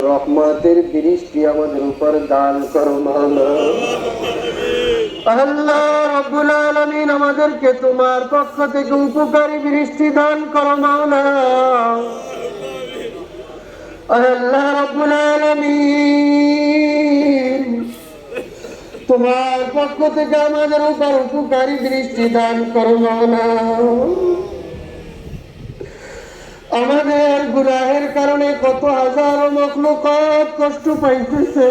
রহমতের বৃষ্টি আমাদের উপর দান করো আল্লাহ আমাদেরকে তোমার পক্ষ থেকে উপকারী বৃষ্টি দান করো মাওলা আল্লাহ রব্বুল আলামিন তোমার পক্ষ থেকে আমাদের উপর উপকারী দৃষ্টি দান করো মাওলা আমাদের গুনাহের কারণে কত হাজার মখলুকাত কষ্ট পাইতেছে।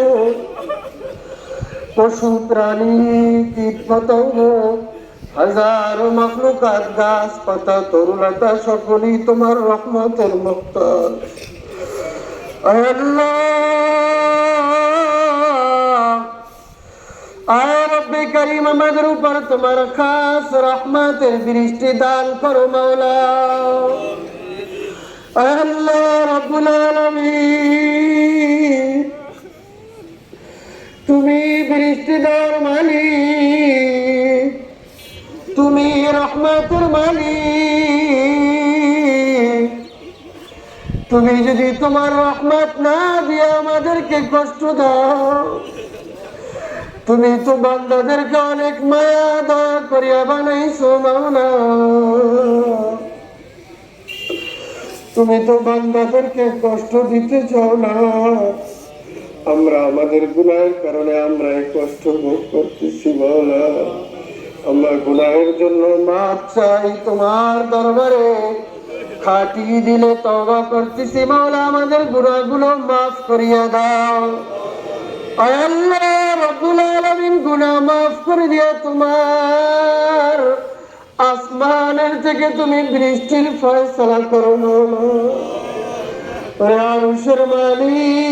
পশু প্রাণী কীট পতঙ্গ হাজার মখলুকাত গাছ পাতা তরুলতা সকলেই তোমার রহমতের মুক্ত আমাদের উপর তোমার খাস রহমতের বৃষ্টি দান করো মাওলা। বৃষ্টি দেওয়ার মালিক, তুমি রহমতের মালিক। তুমি যদি তোমার রহমত না দিয়ে আমাদেরকে কষ্ট দাও, তুমি তো বান্দাদেরকে অনেক মায়া দয়া করিয়া বানাইছো মাওলা তুমি তো বান্দাদেরকে কষ্ট দিতে চাও না। আমরা আমাদের গুনাহের কারণে আমরা এই কষ্ট ভোগ করতেছি, মাওলা। আমরা গুনাহের জন্য মাপ চাই তোমার দরবারে। খাটি দিলে তবা করতেছি, মাওলা। আমাদের গুনাহগুলো মাফ করিয়া দাও। আল্লাহ, রব্বুল আলামিন মাফ করে দিয়া তোমার। আসমানের থেকে তুমি বৃষ্টির ফয়সালা করো আরশের মালিক।